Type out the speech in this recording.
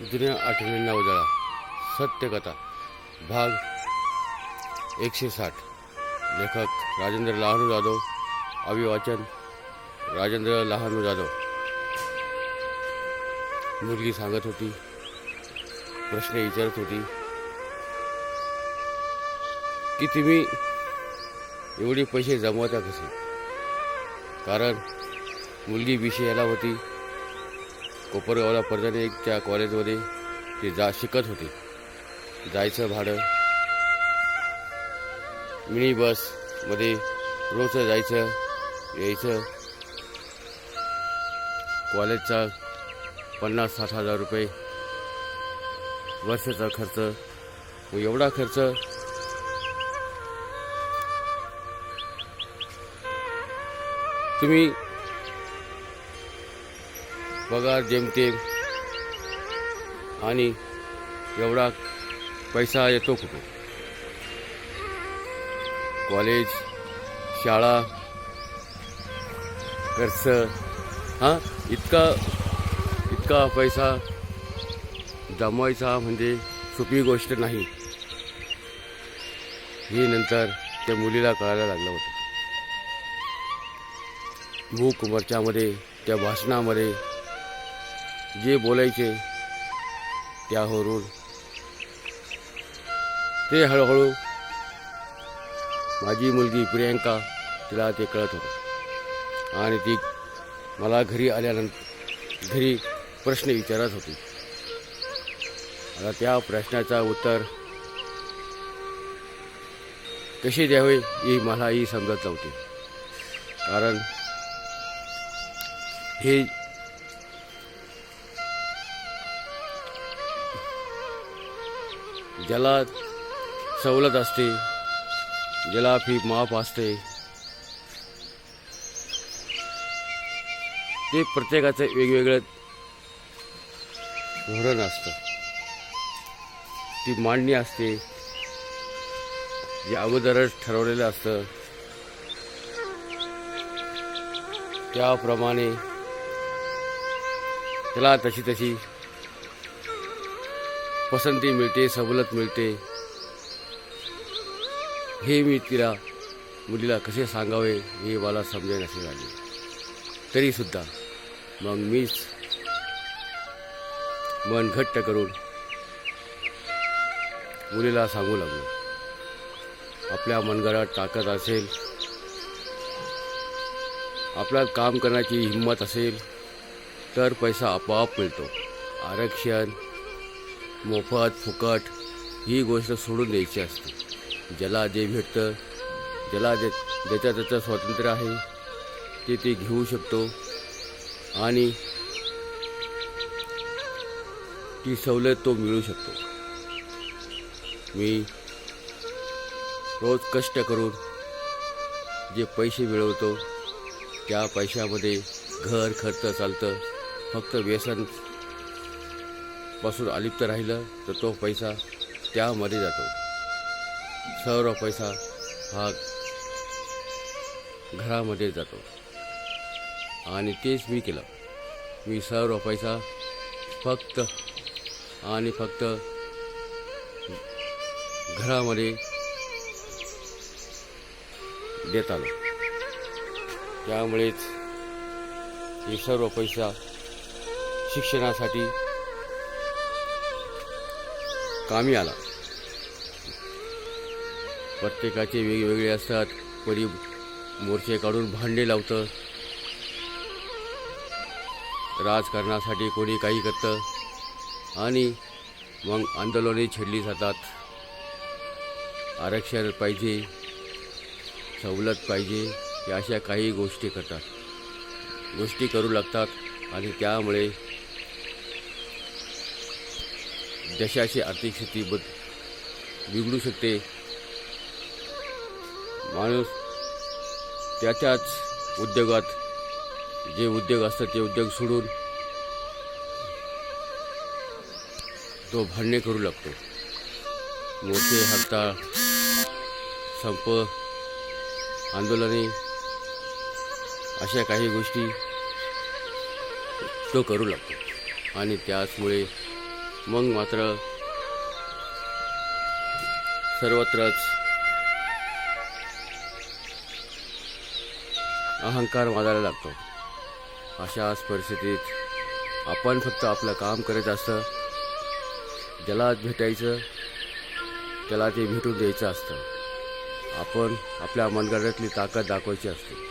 जुन्या आठवणींना उजाळा. सत्यकथा भाग एकशे साठ लेखक राजेंद्र लहानू जाधव. अभिवाचन राजेंद्र लहानू जाधव. मुलगी सांगत होती. प्रश्न विचारत होती. की तुम्ही एवढे पैसे जमवता कसे? कारण मुलगी विषयाला होती. कोपरगावला परजणेच्या कॉलेजमध्ये ते जा शिकत होते. जायचं भाडं. मिनी बसमध्ये रोज जायचं यायचं. कॉलेजचा पन्नास साठ हजार रुपये वर्षाचा खर्च. व एवढा खर्च तुम्ही पगार जेमतेम. आणि एवढा पैसा येतो कुठून कॉलेज शाळा खर्च हां? इतका इतका पैसा जमवायचा म्हणजे सोपी गोष्ट नाही. हे नंतर त्या मुलीला कळायला लागलं होतं. मूक मोर्चामध्ये त्या भाषणामध्ये जे बोलायचे त्यावरून ते हळूहळू माझी मुलगी प्रियांका तिला ते कळत होतं. आणि ती मला घरी आल्यानंतर घरी प्रश्न विचारत होती. आता त्या प्रश्नाचा उत्तर कसे द्यावे हे मलाही समजत नव्हते. कारण हे ज्याला सवलत असते ज्याला फी माफ असते ते प्रत्येकाचं वेगवेगळं धोरण असतं. ती मांडणी असते जे अगोदरच ठरवलेलं असतं. त्याप्रमाणे त्याला तशी तशी पसंती मिळते सवलत मिळते. हे मी तिला मुलीला कसे सांगावे हे मला समजेनासे झाले तरीसुद्धा मग मीच मन घट्ट करून मुलीला सांगू लागलो. आपल्या मनगरात ताकद असेल आपल्यात काम करण्याची हिंमत असेल तर पैसा आपोआप मिळतो. आरक्षण मोफत फुकट ही गोष्ट सोडून द्यायची असते. ज्याला जे भेटतं ज्याला जे ज्याच्या त्याचं स्वातंत्र्य आहे ते ते घेऊ शकतो. आणि ती सवलत तो मिळू शकतो. मी रोज कष्ट करून जे पैसे मिळवतो त्या पैशामध्ये घर खर्च चालतं. फक्त व्यसन पासून अलिप्त राहिलं तर तो पैसा त्यामध्ये जातो. सर्व पैसा हा घरामध्ये जातो. आणि तेच मी केलं. मी सर्व पैसा फक्त आणि फक्त घरामध्ये देत आलो त्यामुळेच हे सर्व पैसा शिक्षणासाठी कामी आला. प्रत्येकाचे वेगवेगळे असतात. कोणी मोर्चे काढून भांडे लावतं. राजकारणासाठी कोणी काही करतं. आणि मग आंदोलने छेडली जातात. आरक्षण पाहिजे सवलत पाहिजे या अशा काही गोष्टी करतात. गोष्टी करू लागतात आणि त्यामुळे देशाची आर्थिक स्थिती बद बिघडू शकते? माणूस त्याच्याच उद्योगात जे उद्योग असतात ते उद्योग सोडून तो भांडणे करू लागतो. मोठे हत्ता संप आंदोलने अशा काही गोष्टी तो करू लागतो. आणि त्याचमुळे मग मात्र सर्वत्रच अहंकार वाजायला लागतो. अशाच परिस्थितीत आपण फक्त आपलं काम करत असतं. ज्याला भेटायचं त्याला ते भेटून द्यायचं असतं. आपण आपल्या मनगडातली ताकद दाखवायची असते.